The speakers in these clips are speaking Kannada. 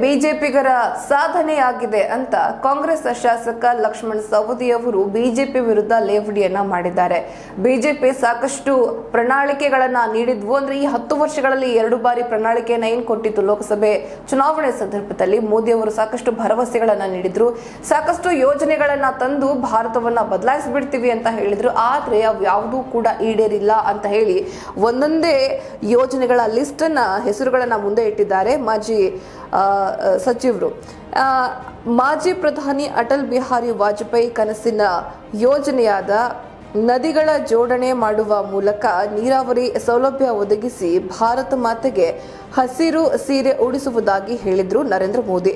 ಬಿಜೆಪಿಗರ ಸಾಧನೆಯಾಗಿದೆ ಅಂತ ಕಾಂಗ್ರೆಸ್ ಶಾಸಕ ಲಕ್ಷ್ಮಣ್ ಸವದಿ ಅವರು ಬಿಜೆಪಿ ವಿರುದ್ಧ ಲೇವಡಿಯನ್ನ ಮಾಡಿದ್ದಾರೆ. ಬಿಜೆಪಿ ಸಾಕಷ್ಟು ಪ್ರಣಾಳಿಕೆಗಳನ್ನ ನೀಡಿದ್ವು ಅಂದ್ರೆ ಈ ಹತ್ತು ವರ್ಷಗಳಲ್ಲಿ ಎರಡು ಬಾರಿ ಪ್ರಣಾಳಿಕೆಯನ್ನ ಏನ್ ಕೊಟ್ಟಿತ್ತು ಲೋಕಸಭೆ ಚುನಾವಣೆ ಸಂದರ್ಭದಲ್ಲಿ? ಮೋದಿ ಅವರು ಸಾಕಷ್ಟು ಭರವಸೆಗಳನ್ನ ನೀಡಿದ್ರು. ಸಾಕಷ್ಟು ಯೋಜನೆಗಳನ್ನ ತಂದು ಭಾರತವನ್ನ ಬದಲಾಯಿಸಿಬಿಡ್ತೀವಿ ಅಂತ ಹೇಳಿದ್ರು. ಆದ್ರೆ ಅವು ಯಾವುದೂ ಕೂಡ ಈಡೇರಿಲ್ಲ ಅಂತ ಹೇಳಿ ಒಂದೊಂದೇ ಯೋಜನೆಗಳ ಲಿಸ್ಟ್ ಅನ್ನ ಹೆಸರುಗಳನ್ನ ಮುಂದೆ ಇಟ್ಟಿದ್ದಾರೆ. ಮಾಜಿ ಸಚಿವರು. ಮಾಜಿ ಪ್ರಧಾನಿ ಅಟಲ್ ಬಿಹಾರಿ ವಾಜಪೇಯಿ ಕನಸಿನ ಯೋಜನೆಯಾದ ನದಿಗಳ ಜೋಡಣೆ ಮಾಡುವ ಮೂಲಕ ನೀರಾವರಿ ಸೌಲಭ್ಯ ಒದಗಿಸಿ ಭಾರತ ಮಾತೆಗೆ ಹಸಿರು ಸೀರೆ ಉಡಿಸುವುದಾಗಿ ಹೇಳಿದ್ರು ನರೇಂದ್ರ ಮೋದಿ.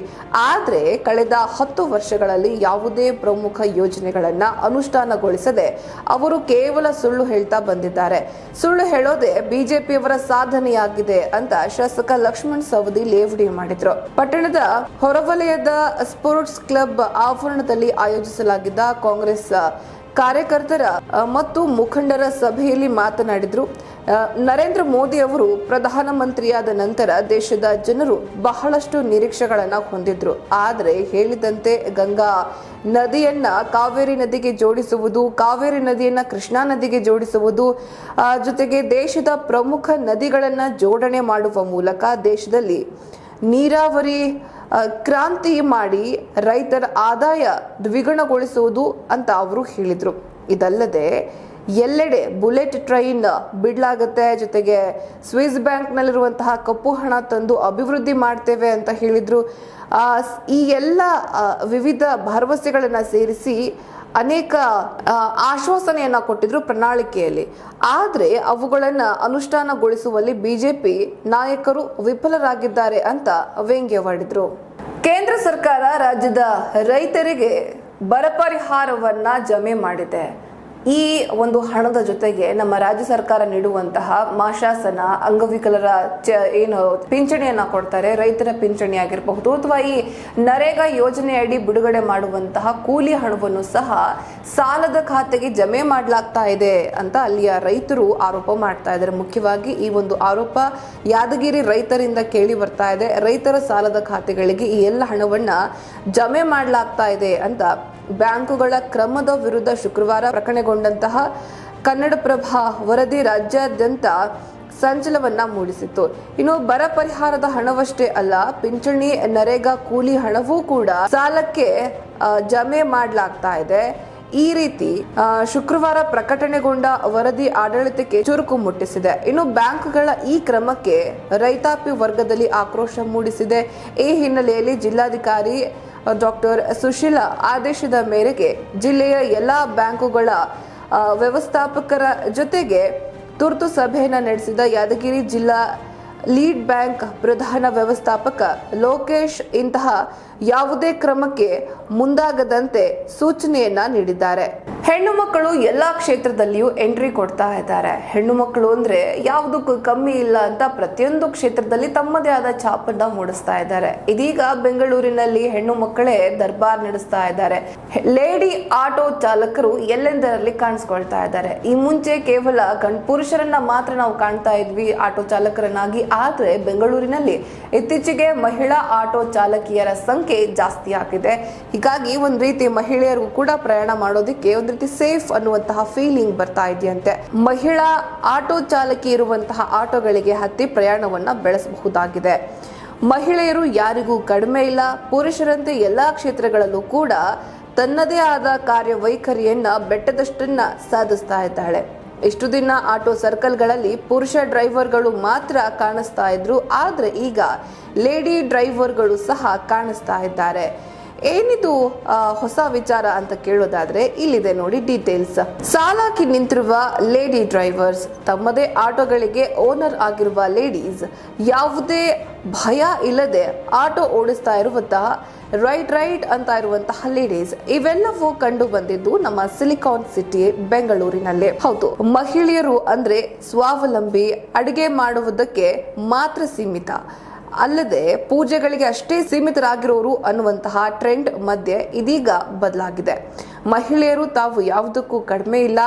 ಆದರೆ ಕಳೆದ ಹತ್ತು ವರ್ಷಗಳಲ್ಲಿ ಯಾವುದೇ ಪ್ರಮುಖ ಯೋಜನೆಗಳನ್ನ ಅನುಷ್ಠಾನಗೊಳಿಸದೆ ಅವರು ಕೇವಲ ಸುಳ್ಳು ಹೇಳ್ತಾ ಬಂದಿದ್ದಾರೆ. ಸುಳ್ಳು ಹೇಳೋದೇ ಬಿಜೆಪಿಯವರ ಸಾಧನೆಯಾಗಿದೆ ಅಂತ ಶಾಸಕ ಲಕ್ಷ್ಮಣ್ ಸವದಿ ಲೇವಡಿ ಮಾಡಿದ್ರು. ಪಟ್ಟಣದ ಹೊರವಲಯದ ಸ್ಪೋರ್ಟ್ಸ್ ಕ್ಲಬ್ ಆವರಣದಲ್ಲಿ ಆಯೋಜಿಸಲಾಗಿದ್ದ ಕಾಂಗ್ರೆಸ್ ಕಾರ್ಯಕರ್ತರ ಮತ್ತು ಮುಖಂಡರ ಸಭೆಯಲ್ಲಿ ಮಾತನಾಡಿದ್ರು. ನರೇಂದ್ರ ಮೋದಿ ಅವರು ಪ್ರಧಾನಮಂತ್ರಿಯಾದ ನಂತರ ದೇಶದ ಜನರು ಬಹಳಷ್ಟು ನಿರೀಕ್ಷೆಗಳನ್ನು ಹೊಂದಿದ್ರು. ಆದರೆ ಹೇಳಿದಂತೆ ಗಂಗಾ ನದಿಯನ್ನ ಕಾವೇರಿ ನದಿಗೆ ಜೋಡಿಸುವುದು, ಕಾವೇರಿ ನದಿಯನ್ನ ಕೃಷ್ಣಾ ನದಿಗೆ ಜೋಡಿಸುವುದು ಜೊತೆಗೆ ದೇಶದ ಪ್ರಮುಖ ನದಿಗಳನ್ನ ಜೋಡಣೆ ಮಾಡುವ ಮೂಲಕ ದೇಶದಲ್ಲಿ ನೀರಾವರಿ ಕ್ರಾಂತಿ ಮಾಡಿ ರೈತರ ಆದಾಯ ದ್ವಿಗುಣಗೊಳಿಸುವುದು ಅಂತ ಅವರು ಹೇಳಿದರು. ಇದಲ್ಲದೆ ಎಲ್ಲೆಡೆ ಬುಲೆಟ್ ಟ್ರೈನ್ ಬಿಡಲಾಗುತ್ತೆ. ಜೊತೆಗೆ ಸ್ವಿಸ್ ಬ್ಯಾಂಕ್ನಲ್ಲಿರುವಂತಹ ಕಪ್ಪು ಹಣ ತಂದು ಅಭಿವೃದ್ಧಿ ಮಾಡ್ತೇವೆ ಅಂತ ಹೇಳಿದರು. ಈ ಎಲ್ಲ ವಿವಿಧ ಭರವಸೆಗಳನ್ನು ಸೇರಿಸಿ ಅನೇಕ ಆಶ್ವಾಸನೆಯನ್ನ ಕೊಟ್ಟಿದ್ರು ಪ್ರಣಾಳಿಕೆಯಲ್ಲಿ. ಆದರೆ ಅವುಗಳನ್ನು ಅನುಷ್ಠಾನಗೊಳಿಸುವಲ್ಲಿ ಬಿಜೆಪಿ ನಾಯಕರು ವಿಫಲರಾಗಿದ್ದಾರೆ ಅಂತ ವ್ಯಂಗ್ಯವಾಡಿದರು ಕೇಂದ್ರ ಸರ್ಕಾರ ರಾಜ್ಯದ ರೈತರಿಗೆ ಬರ ಪರಿಹಾರವನ್ನ ಜಮೆ ಮಾಡಿದೆ. ಈ ಒಂದು ಹಣದ ಜೊತೆಗೆ ನಮ್ಮ ರಾಜ್ಯ ಸರ್ಕಾರ ನೀಡುವಂತಹ ಮಾಶಾಸನ, ಅಂಗವಿಕಲರ ಚ ಏನು ಪಿಂಚಣಿಯನ್ನ ಕೊಡ್ತಾರೆ, ರೈತರ ಪಿಂಚಣಿ ಆಗಿರಬಹುದು ಅಥವಾ ಈ ನರೇಗಾ ಯೋಜನೆಯಡಿ ಬಿಡುಗಡೆ ಮಾಡುವಂತಹ ಕೂಲಿ ಹಣವನ್ನು ಸಹ ಸಾಲದ ಖಾತೆಗೆ ಜಮೆ ಮಾಡಲಾಗ್ತಾ ಇದೆ ಅಂತ ಅಲ್ಲಿಯ ರೈತರು ಆರೋಪ ಮಾಡ್ತಾ ಇದ್ದಾರೆ. ಮುಖ್ಯವಾಗಿ ಈ ಒಂದು ಆರೋಪ ಯಾದಗಿರಿ ರೈತರಿಂದ ಕೇಳಿ ಬರ್ತಾ ಇದೆ. ರೈತರ ಸಾಲದ ಖಾತೆಗಳಿಗೆ ಈ ಎಲ್ಲ ಹಣವನ್ನ ಜಮೆ ಮಾಡಲಾಗ್ತಾ ಇದೆ ಅಂತ ಬ್ಯಾಂಕುಗಳ ಕ್ರಮದ ವಿರುದ್ಧ ಶುಕ್ರವಾರ ಪ್ರಕಟಗೊಂಡಂತಹ ಕನ್ನಡಪ್ರಭ ವರದಿ ರಾಜ್ಯಾದ್ಯಂತ ಸಂಚಲವನ್ನ ಮೂಡಿಸಿತ್ತು. ಇನ್ನು ಬರ ಪರಿಹಾರದ ಹಣವಷ್ಟೇ ಅಲ್ಲ, ಪಿಂಚಣಿ, ನರೇಗಾ, ಕೂಲಿ ಹಣವೂ ಕೂಡ ಸಾಲಕ್ಕೆ ಜಮೆ ಮಾಡಲಾಗ್ತಾ ಇದೆ. ಈ ರೀತಿ ಶುಕ್ರವಾರ ಪ್ರಕಟಣೆಗೊಂಡ ವರದಿ ಆಡಳಿತಕ್ಕೆ ಚುರುಕು ಮುಟ್ಟಿಸಿದೆ. ಇನ್ನು ಬ್ಯಾಂಕ್ಗಳ ಈ ಕ್ರಮಕ್ಕೆ ರೈತಾಪಿ ವರ್ಗದಲ್ಲಿ ಆಕ್ರೋಶ ಮೂಡಿಸಿದೆ. ಈ ಹಿನ್ನೆಲೆಯಲ್ಲಿ ಜಿಲ್ಲಾಧಿಕಾರಿ ಡಾಕ್ಟರ್ ಸುಶೀಲಾ ಆದೇಶದ ಮೇರೆಗೆ ಜಿಲ್ಲೆಯ ಎಲ್ಲಾ ಬ್ಯಾಂಕುಗಳ ವ್ಯವಸ್ಥಾಪಕರ ಜೊತೆಗೆ ತುರ್ತು ಸಭೆಯನ್ನು ನಡೆಸಿದ ಯಾದಗಿರಿ ಜಿಲ್ಲಾ ಲೀಡ್ ಬ್ಯಾಂಕ್ ಪ್ರಧಾನ ವ್ಯವಸ್ಥಾಪಕ ಲೋಕೇಶ್ ಇಂತಹ ಯಾವುದೇ ಕ್ರಮಕ್ಕೆ ಮುಂದಾಗದಂತೆ ಸೂಚನೆಯನ್ನ ನೀಡಿದ್ದಾರೆ. ಹೆಣ್ಣು ಮಕ್ಕಳು ಎಲ್ಲಾ ಕ್ಷೇತ್ರದಲ್ಲಿಯೂ ಎಂಟ್ರಿ ಕೊಡ್ತಾ ಇದ್ದಾರೆ. ಹೆಣ್ಣು ಮಕ್ಕಳು ಅಂದ್ರೆ ಯಾವುದಕ್ಕೂ ಕಮ್ಮಿ ಇಲ್ಲ ಅಂತ ಪ್ರತಿಯೊಂದು ಕ್ಷೇತ್ರದಲ್ಲಿ ತಮ್ಮದೇ ಆದ ಛಾಪನ್ನ ಮೂಡಿಸ್ತಾ ಇದ್ದಾರೆ. ಇದೀಗ ಬೆಂಗಳೂರಿನಲ್ಲಿ ಹೆಣ್ಣು ಮಕ್ಕಳೇ ದರ್ಬಾರ್ ನಡೆಸ್ತಾ ಇದ್ದಾರೆ. ಲೇಡಿ ಆಟೋ ಚಾಲಕರು ಎಲ್ಲೆಂದರಲ್ಲಿ ಕಾಣಿಸ್ಕೊಳ್ತಾ ಇದ್ದಾರೆ. ಈ ಮುಂಚೆ ಕೇವಲ ಗಂಡು ಪುರುಷರನ್ನ ಮಾತ್ರ ನಾವು ಕಾಣ್ತಾ ಇದ್ವಿ ಆಟೋ ಚಾಲಕರನ್ನಾಗಿ, ಆದ್ರೆ ಬೆಂಗಳೂರಿನಲ್ಲಿ ಇತ್ತೀಚೆಗೆ ಮಹಿಳಾ ಆಟೋ ಚಾಲಕಿಯರ ಸಂಖ್ಯೆ ಜಾಸ್ತಿ ಆಗಿದೆ ಹೀಗಾಗಿ ಒಂದು ರೀತಿ ಮಹಿಳೆಯರಿಗೂ ಕೂಡ ಪ್ರಯಾಣ ಮಾಡೋದಕ್ಕೆ ಒಂದು ರೀತಿ ಸೇಫ್ ಅನ್ನುವಂತಹ ಫೀಲಿಂಗ್ ಬರ್ತಾ ಇದೆಯಂತೆ. ಮಹಿಳಾ ಆಟೋ ಚಾಲಕಿ ಇರುವಂತಹ ಆಟೋಗಳಿಗೆ ಹತ್ತಿ ಪ್ರಯಾಣವನ್ನ ಬೆಳೆಸಬಹುದಾಗಿದೆ. ಮಹಿಳೆಯರು ಯಾರಿಗೂ ಕಡಿಮೆ ಇಲ್ಲ. ಪುರುಷರಂತೆ ಎಲ್ಲಾ ಕ್ಷೇತ್ರಗಳಲ್ಲೂ ಕೂಡ ತನ್ನದೇ ಆದ ಕಾರ್ಯವೈಖರಿಯನ್ನ ಬೆಟ್ಟದಷ್ಟನ್ನ ಸಾಧಿಸ್ತಾ ಇದ್ದಾಳೆ. ಇಷ್ಟು ದಿನ ಆಟೋ ಸರ್ಕಲ್ಗಳಲ್ಲಿ ಪುರುಷ ಡ್ರೈವರ್ಗಳು ಮಾತ್ರ ಕಾಣಿಸ್ತಾ ಇದ್ರು, ಆದ್ರೆ ಈಗ ಲೇಡಿ ಡ್ರೈವರ್ಗಳು ಸಹ ಕಾಣಿಸ್ತಾ ಇದ್ದಾರೆ. ಏನಿದು ಹೊಸ ವಿಚಾರ ಅಂತ ಕೇಳೋದಾದ್ರೆ ಇಲ್ಲಿದೆ ನೋಡಿ ಡೀಟೇಲ್ಸ್ ಸಾಲಾಕಿ ನಿಂತಿರುವ ಲೇಡಿ ಡ್ರೈವರ್ಸ್, ತಮ್ಮದೇ ಆಟೋಗಳಿಗೆ ಓನರ್ ಆಗಿರುವ ಲೇಡೀಸ್, ಯಾವುದೇ ಭಯ ಇಲ್ಲದೆ ಆಟೋ ಓಡಿಸ್ತಾ ಇರುವಂತಹ ರೈಟ್ ರೈಟ್ ಅಂತ ಇರುವಂತಹ ಲೇಡೀಸ್. ಇವೆಲ್ಲವೂ ಕಂಡು ಬಂದಿದ್ದು ನಮ್ಮ ಸಿಲಿಕಾನ್ ಸಿಟಿ ಬೆಂಗಳೂರಿನಲ್ಲಿ. ಹೌದು, ಮಹಿಳೆಯರು ಅಂದ್ರೆ ಸ್ವಾವಲಂಬಿ, ಅಡಿಗೆ ಮಾಡುವುದಕ್ಕೆ ಮಾತ್ರ ಸೀಮಿತ. ಅಲ್ಲದೆ ಪೂಜೆಗಳಿಗೆ ಅಷ್ಟೇ ಸೀಮಿತರಾಗಿರೋರು ಅನ್ನುವಂತಹ ಟ್ರೆಂಡ್ ಮಧ್ಯೆ ಇದೀಗ ಬದಲಾಗಿದೆ. ಮಹಿಳೆಯರು ತಾವು ಯಾವುದಕ್ಕೂ ಕಡಿಮೆ ಇಲ್ಲ.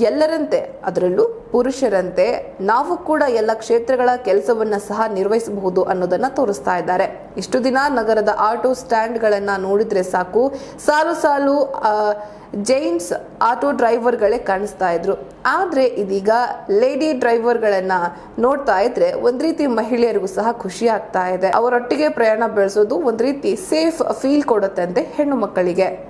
ಎಲ್ಲರಂತೆ, ಅದರಲ್ಲೂ ಪುರುಷರಂತೆ, ನಾವು ಕೂಡ ಎಲ್ಲ ಕ್ಷೇತ್ರಗಳ ಕೆಲಸವನ್ನ ಸಹ ನಿರ್ವಹಿಸಬಹುದು ಅನ್ನೋದನ್ನ ತೋರಿಸ್ತಾ ಇದ್ದಾರೆ. ಇಷ್ಟು ದಿನ ನಗರದ ಆಟೋ ಸ್ಟ್ಯಾಂಡ್ಗಳನ್ನ ನೋಡಿದ್ರೆ ಸಾಕು. ಸಾಲು ಸಾಲು ಆ, ಜೈಂಟ್ಸ್ ಆಟೋ ಡ್ರೈವರ್ಗಳೇ ಕಾಣಿಸ್ತಾ ಇದ್ರು. ಆದರೆ ಇದೀಗ ಲೇಡಿ ಡ್ರೈವರ್ಗಳನ್ನ ನೋಡ್ತಾ ಇದ್ರೆ ಒಂದ್ ರೀತಿ ಮಹಿಳೆಯರಿಗೂ ಸಹ ಖುಷಿ ಆಗ್ತಾ ಇದೆ. ಅವರೊಟ್ಟಿಗೆ ಪ್ರಯಾಣ ಬೆಳೆಸೋದು ಒಂದ್ ರೀತಿ ಸೇಫ್ ಫೀಲ್ ಕೊಡುತ್ತೆ ಅಂತೆ ಹೆಣ್ಣು ಮಕ್ಕಳಿಗೆ.